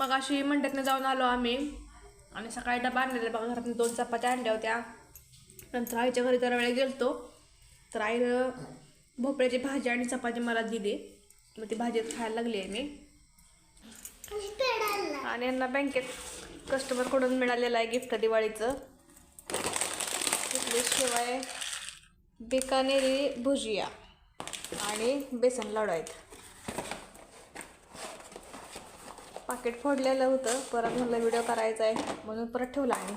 मग अशी मंडपनं जाऊन आलो आम्ही. आणि सकाळी डबा आणलेला बघा घरातून दोन चपात्या आणल्या होत्या. नंतर आईच्या घरी जरा वेळ गेलतो. तर आईनं भोपळ्याची भाजी आणि चपाती मला दिली. मग ती भाजी खायला लागली आहे मी. आणि यांना बँकेत कस्टमरकडून मिळालेलं आहे गिफ्ट दिवाळीचं. शिवाय बिकानेरी भुजिया आणि बेसन लाडू आहेत. पाकिट फोडलेलं होतं. परत म्हणलं व्हिडिओ करायचा आहे. म्हणून परत ठेवला आणि.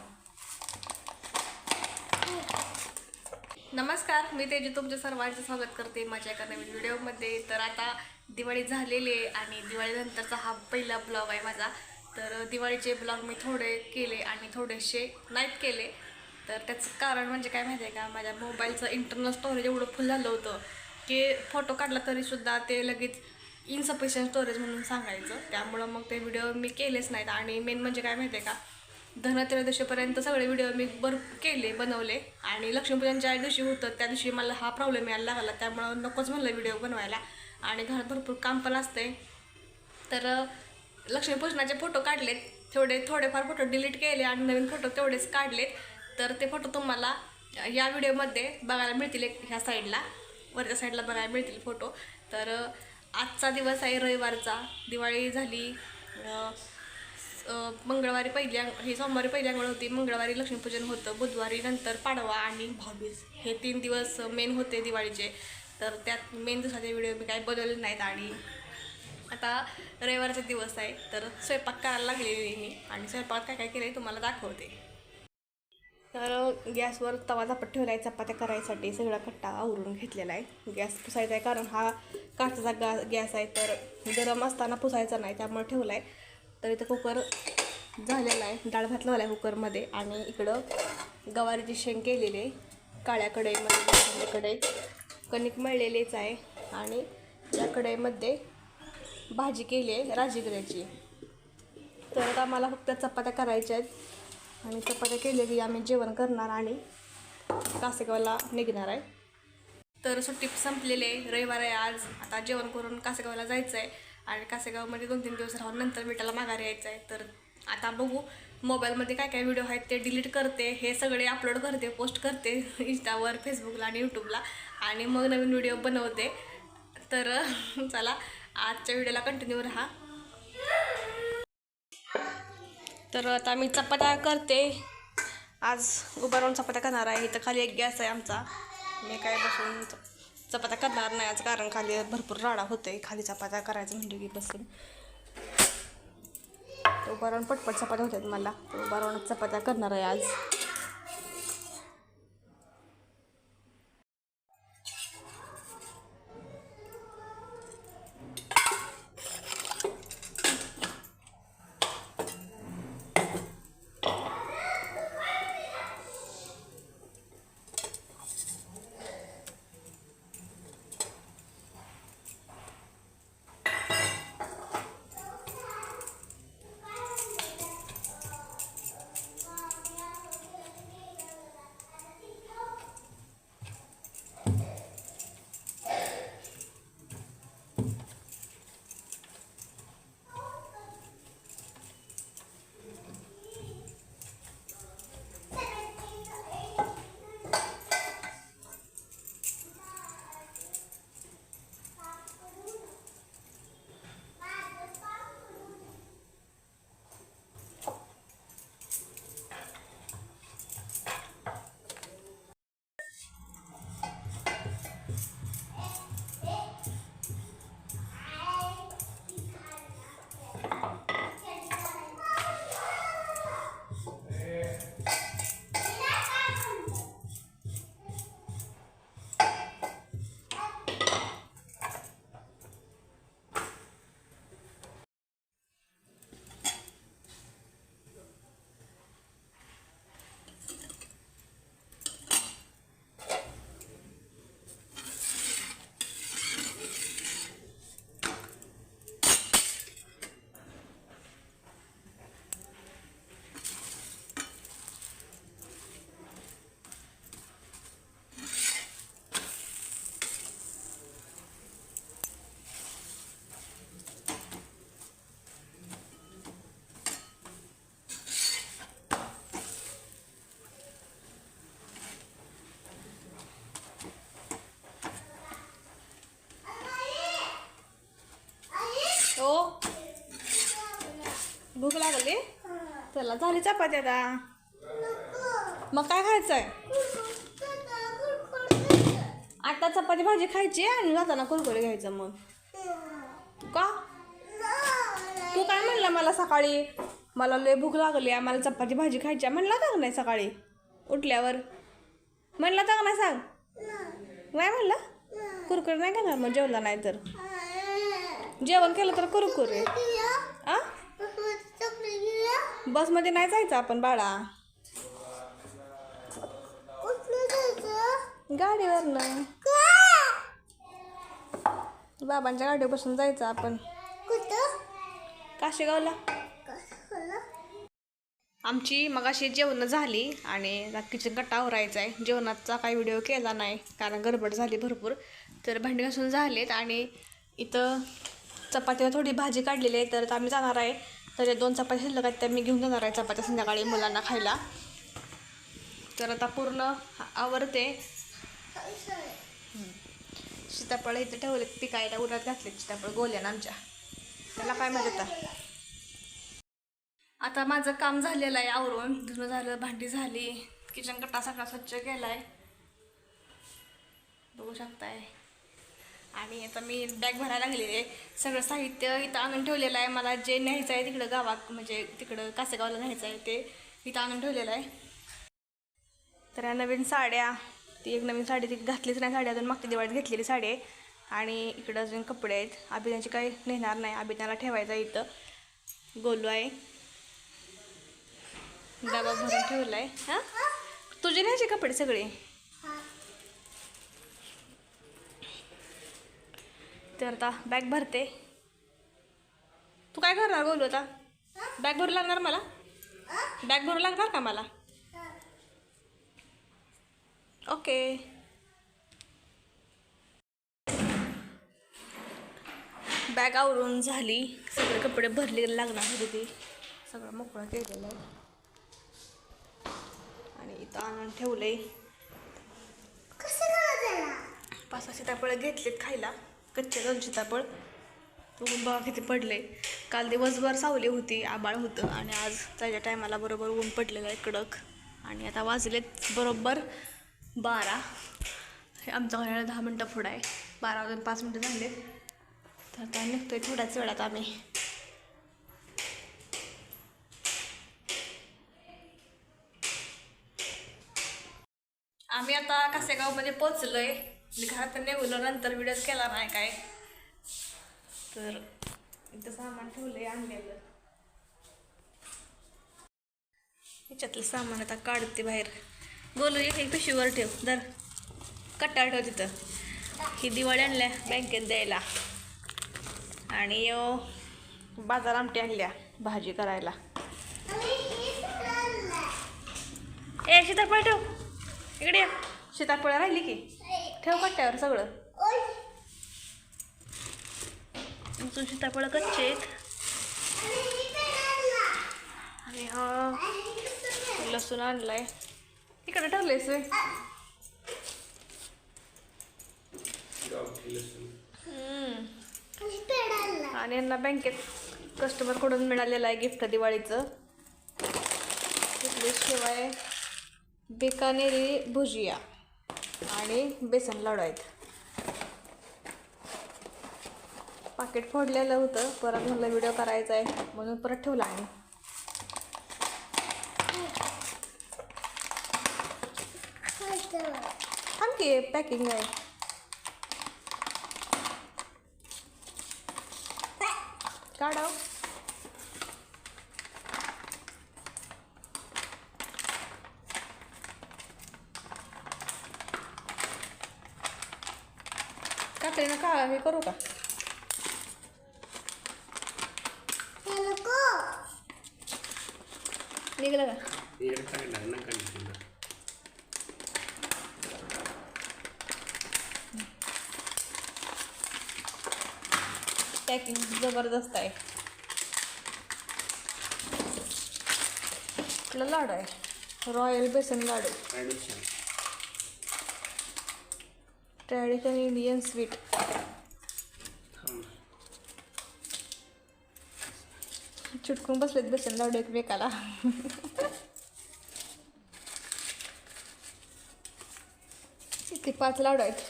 नमस्कार मी तेजी. तुमच्या सर्वांचं स्वागत करते माझ्या एका नवीन व्हिडिओमध्ये तर आता दिवाळी झालेली आहे आणि दिवाळीनंतरचा हा पहिला ब्लॉग आहे माझा. तर दिवाळीचे ब्लॉग मी थोडे केले आणि थोडेसे नाहीत केले. तर त्याचं कारण म्हणजे काय माहिती आहे का? माझ्या मोबाईलचं इंटरनल स्टोरेज एवढं फुल झालं होतं की फोटो काढला तरीसुद्धा ते लगेच इनसफिशियंट स्टोरेज म्हणून सांगायचं. त्यामुळं मग ते व्हिडिओ मी केलेच नाहीत. आणि मेन म्हणजे काय माहिती आहे का? धनत्रयोदशीपर्यंत सगळे व्हिडिओ मी बर केले बनवले. आणि लक्ष्मीपूजन ज्या दिवशी होतं त्या दिवशी मला हा प्रॉब्लेम यायला लागला. त्यामुळं नकोच म्हणलं व्हिडिओ बनवायला. आणि घरात भरपूर काम पण असते तर लक्ष्मीपूजनाचे फोटो काढलेत. थोडे थोडेफार फोटो डिलीट केले आणि नवीन फोटो तेवढेच काढलेत. तर ते फोटो तुम्हाला या व्हिडिओमध्ये बघायला मिळतील एक ह्या साईडला वरच्या साईडला बघायला मिळतील फोटो तर आजचा दिवस आहे रविवारचा. दिवाळी झाली. मंगळवारी पहिली हे सोमवारी पहिली होती. मंगळवारी लक्ष्मीपूजन होतं. बुधवारी नंतर पाडवा आणि भाऊबीज हे तीन दिवस मेन होते दिवाळीचे. तर त्यात मेन दिवसाचे व्हिडिओ मी काही बनवले नाहीत आणि आता रविवारचा दिवस आहे. तर स्वयंपाक करायला लागलेली मी. आणि स्वयंपाक काय काय केलं आहे तुम्हाला दाखवते. तर गॅसवर तवा झापट ठेवला आहे चपात्या करायसाठी सगळा कट्टा आवरून घेतलेला आहे. गॅस पुसायचा आहे कारण हा काचेचा गा गॅस आहे तर गरम असताना पुसायचा नाही त्यामुळे ठेवला आहे तर इथं कुकर झालेला आहे डाळ भात लावला आहे कुकरमध्ये आणि इकडं गवारीची शेंग केलेली आहे काळ्या कढईमध्ये कढई कणिक मळलेलीच आहे आणि या कढईमध्ये भाजी केली आहे राजगिऱ्याची. तर आता मला फक्त चपात्या करायच्या आहेत. आणि चपात्या केल्या की आम्ही जेवण करणार आणि कासेगावला निघणार आहे. तर सुट्टी संपलेले आहे. रविवार आहे आज. आता जेवण करून कासेगावला जायचं आहे आणि कासेगावमध्ये दोन तीन दिवस राहून नंतर मिठाला माघारी यायचं आहे तर आता बघू मोबाईलमध्ये काय काय व्हिडिओ आहेत ते डिलीट करते. हे सगळे अपलोड करते पोस्ट करते इंस्टावर फेसबुकला आणि यूट्यूबला आणि मग नवीन व्हिडिओ बनवते. तर चला आजच्या व्हिडिओला कंटिन्यू राहा. तर आता मी चपात्या करते. आज उभारून चपात्या करणार आहे. इथं खाली एक गॅस आहे आमचा. मी काय बसून च- चपात्या करणार नाही आज कारण खाली भरपूर राडा होते खाली चपात्या करायचं म्हणजे की बसून. उभारून उभा पटपट चपात्या होत्यात मला. उभारून चपात्या करणार आहे आज. झाली चला झाली चपाती आता. मग काय खायचंय? आता चपाती भाजी खायची आणि जाताना कुरकुरे घ्यायचं मग. का? तू काय म्हणला मला सकाळी? मला लय भूक लागली आहे मला चपाती भाजी खायची आहे. म्हणला का नाही सकाळी? उठल्यावर. म्हणला तर नाही सांग? नाही म्हणलं? कुरकुरे नाही खाणार मग जेवला नाही तर. जेवण केलं तर कुरकुरे. बसमध्ये नाही जायचं आपण बाळा. गाडीवरनं. बाबांच्या गाडीवर बसून जायचं आपण. काशेगावला. आमची मगाशी जेवण झाली आणि किचन कट्टा आवरायचा आहे. जेवणाचा काही व्हिडिओ केला नाही कारण गडबड झाली भरपूर. तर भांडी घासून झालेत आणि इथं चपातीवर थोडी भाजी काढलेली आहे तर आम्ही जाणार आहे तर या दोन चपाती शिल्लक आहेत त्या मी घेऊन जाणार आहे चपात्या संध्याकाळी मुलांना खायला. तर आता पूर्ण आवरते. सीताफळ इथे ठेवले पिकायला उरात घातले सीताफळ गोल्यान आमच्या. त्याला काय माहिती आता आता माझं काम झालेलं आहे आवरून. धुणं झालं भांडी झाली. किचन कट्टा सगळा स्वच्छ केला आहे बघू शकताय. आणि आता मी बॅग भरायला लागलेली आहे. सगळं साहित्य इथं आणून ठेवलेलं आहे. मला जे न्यायचं आहे तिकडं गावात म्हणजे तिकडं कासेगावला न्यायचं आहे ते इथं आणून ठेवलेलं आहे. तर या नवीन साड्या ती एक नवीन साडी ती घातलीच नाही साडी अजून मागच्या दिवाळीत घेतलेली साडी आहे. आणि इकडं अजून कपडे आहेत. अभिनयाची काही नेणार नाही. अभिनयाला ठेवायचं आहे इथं. गोलू आहे. डबा भरून ठेवला आहे हां? तुझे न्यायचे कपडे सगळे? तर आता बॅग भरते. तू काय करणार बोलू आता? बॅग भरू लागणार मला? बॅग भरू लागणार का मला? ओके. बॅग आवरून झाली. सगळे कपडे भरले लागणार होते ते सगळं मोकळं केलेलं आहे. आणि इथं आणून ठेवलंय. पाच सहा सीताफळं घेतलेत खायला. कच्चे दोन सीताफळ बघून बघा किती पडले. काल दिवसभर सावली होती आबाळ होतं आणि आज त्याच्या टायमाला बरोबर ऊन पडलेलं आहे कडक. आणि आता वाजलेत बरोबर बारा. हे आमचं घराला दहा मिनटं पुढं आहे. बारा वाजून पाच मिनटं झाले. तर आता निघतोय थोड्याच वेळात आम्ही. आम्ही आता कासेगावमध्ये पोचलो आहे मी घरात निघलो नंतर व्हिडिओ केला नाही काय. तर इथं सामान ठेवलंय आणलेलं. ह्याच्यातलं सामान आता काढते बाहेर. बोलू एक एक पिशवीवर ठेव. दर कट्टा ठेव तिथं. ही दिवाळी आणल्या बँकेत द्यायला. आणि यो बाजार आमटी आणल्या भाजी करायला. ए सीताफळ ठेव. इकडे सीताफळ राहिली की? ठेव कट्ट्यावर सगळं. तुझी सीताफळ कच्चे आहेत. आणि हा लसूण आणलाय. इकडे ठरलेस वे आणि यांना बँकेत कस्टमरकडून मिळालेलं आहे गिफ्ट दिवाळीचं. शिवाय बिकानेरी भुजिया. आणि बेसन लाडू आहेत पाकिट फोडलेलं होतं परत म्हणलं व्हिडिओ करायचा आहे म्हणून परत ठेवला आणि. आणखी पॅकिंग आहे. कात्रीनं का हे करू का? निघलं का? पॅकिंग जबरदस्त आहे. कुठला लाडू आहे? Royal besan laddu. Tradition traditional Indian sweet चिटकून बसलेत बेसन लावले एकमेकाला किती पाच लाडू आहेत?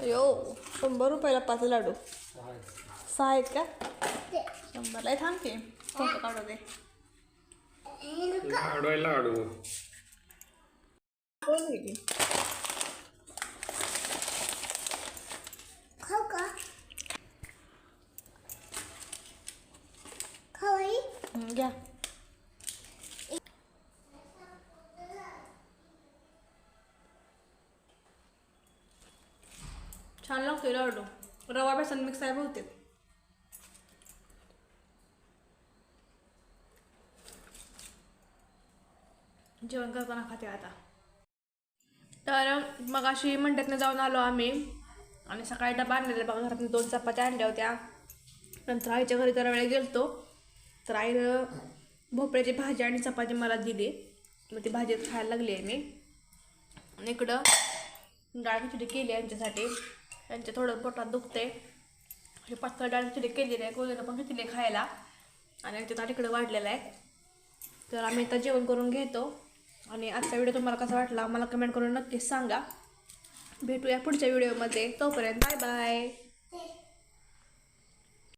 अयो शंभर रुपयाला पाच लाडू. सहा आहेत का? शंभरला आहे थांब की. फोटो काढू दे. लाडू लाडू कोण गेली खाऊ का खाऊ आई हं, घ्या. छान लागतोय लाडू रवा बेसन मिक्स आहे बहुतेक. जेवण करताना खाते आता. तर मग अशी मंडयातनं जाऊन आलो आम्ही. आणि सकाळी डबा आणलेला बघा घरातून दोन चपात्या आणल्या होत्या. नंतर आईच्या घरी जरा वेळ गेलतो. तर आईनं भोपळ्याची भाजी आणि चपाती मला दिली. मग ती भाजी खायला लागली आहे मी. आणि इकडं डाळ खिचडी केली यांच्यासाठी त्यांच्या थोडं पोटात दुखते हे पातळ डाळ खिचडी केलेली आहे कोणाला पण खिचडी खायला. आणि यांच्या ताट इकडं वाढलेलं आहे. तर आम्ही आता जेवण करून घेतो. आणि आजचा व्हिडिओ तुम्हाला कसा वाटला मला कमेंट करून नक्कीच सांगा. भेटूया पुढच्या व्हिडिओमध्ये. तोपर्यंत बाय बाय.